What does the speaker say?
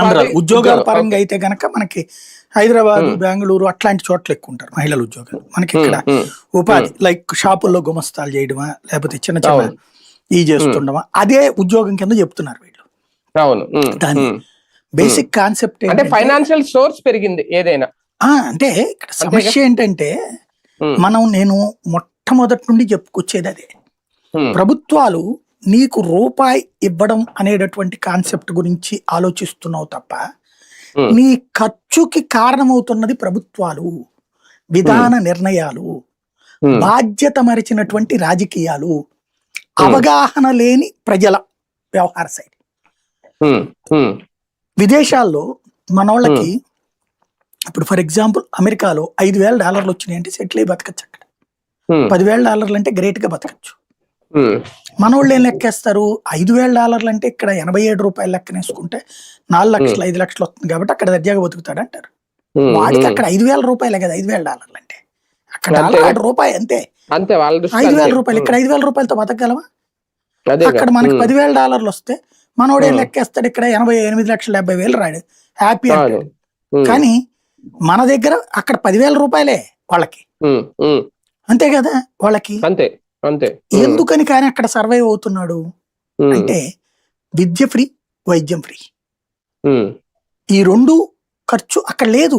ఉద్యోగాల ఉద్యోగం. పరంగా అయితే గనక మనకి హైదరాబాద్ బెంగళూరు అట్లాంటి చోట్ల ఎక్కువ ఉంటారు మహిళల ఉద్యోగాలు. మనకి ఇక్కడ ఉపాధి లైక్ షాపుల్లో గుమస్తాలు చేయడమా లేకపోతే చిన్న చిన్న. ఈ చేస్తుండమా అదే ఉద్యోగం కింద చెప్తున్నారు వీళ్ళు. అవును. దాని. బేసిక్ కాన్సెప్ట్ అంటే ఫైనాన్షియల్ సోర్స్ పెరిగింది ఏదైనా. అంటే ఇక్కడ సమస్య ఏంటంటే మనం నేను మొట్టమొదటి నుండి చెప్పుకొచ్చేది అదే. ప్రభుత్వాలు నీకు రూపాయి ఇవ్వడం అనేటటువంటి కాన్సెప్ట్ గురించి ఆలోచిస్తున్నావు తప్ప నీ ఖర్చుకి కారణమవుతున్నది ప్రభుత్వాలు విధాన నిర్ణయాలు బాధ్యత మరిచినటువంటి రాజకీయాలు అవగాహన లేని ప్రజల వ్యవహార శైలి. విదేశాల్లో మనోళ్ళకి ఇప్పుడు ఫర్ ఎగ్జాంపుల్ అమెరికాలో ఐదు వేల డాలర్లు వచ్చినాయంటే సెటిల్ అయి బతకచ్చు అక్కడ. పదివేల డాలర్లు అంటే గ్రేట్గా బతకచ్చు. మనోళ్ళు ఏం లెక్కేస్తారు? ఐదు వేల డాలర్లు అంటే ఇక్కడ ఎనభై ఏడు రూపాయలు లెక్కనేసుకుంటే నాలుగు లక్షలు ఐదు లక్షలు వస్తుంది కాబట్టి అక్కడ దర్జాగా బతుకుతాడు అంటారు. వాడికి. అక్కడ ఐదు వేల రూపాయలే కదా ఐదు వేల డాలర్లు అంటే. అక్కడ అంతే. డాలర్ ఆడ రూపాయి అంతే. అంతే ఐదు వేల. రూపాయలు ఇక్కడ ఐదు వేల రూపాయలతో బతకగలవా? అక్కడ మనకి పదివేల డాలర్లు వస్తే మనోడు ఏం లెక్కేస్తాడు? ఇక్కడ ఎనభై ఎనిమిది లక్షల డెబ్బై వేలు రాడు. హ్యాపీ అంటాడు. కానీ మన దగ్గర అక్కడ పదివేల రూపాయలే వాళ్ళకి. అంతే కదా వాళ్ళకి. అంతే. అంతే. ఎందుకని కానీ అక్కడ సర్వైవ్ అవుతున్నాడు? అంటే విద్య ఫ్రీ వైద్యం ఫ్రీ. ఈ రెండు ఖర్చు అక్కడ లేదు.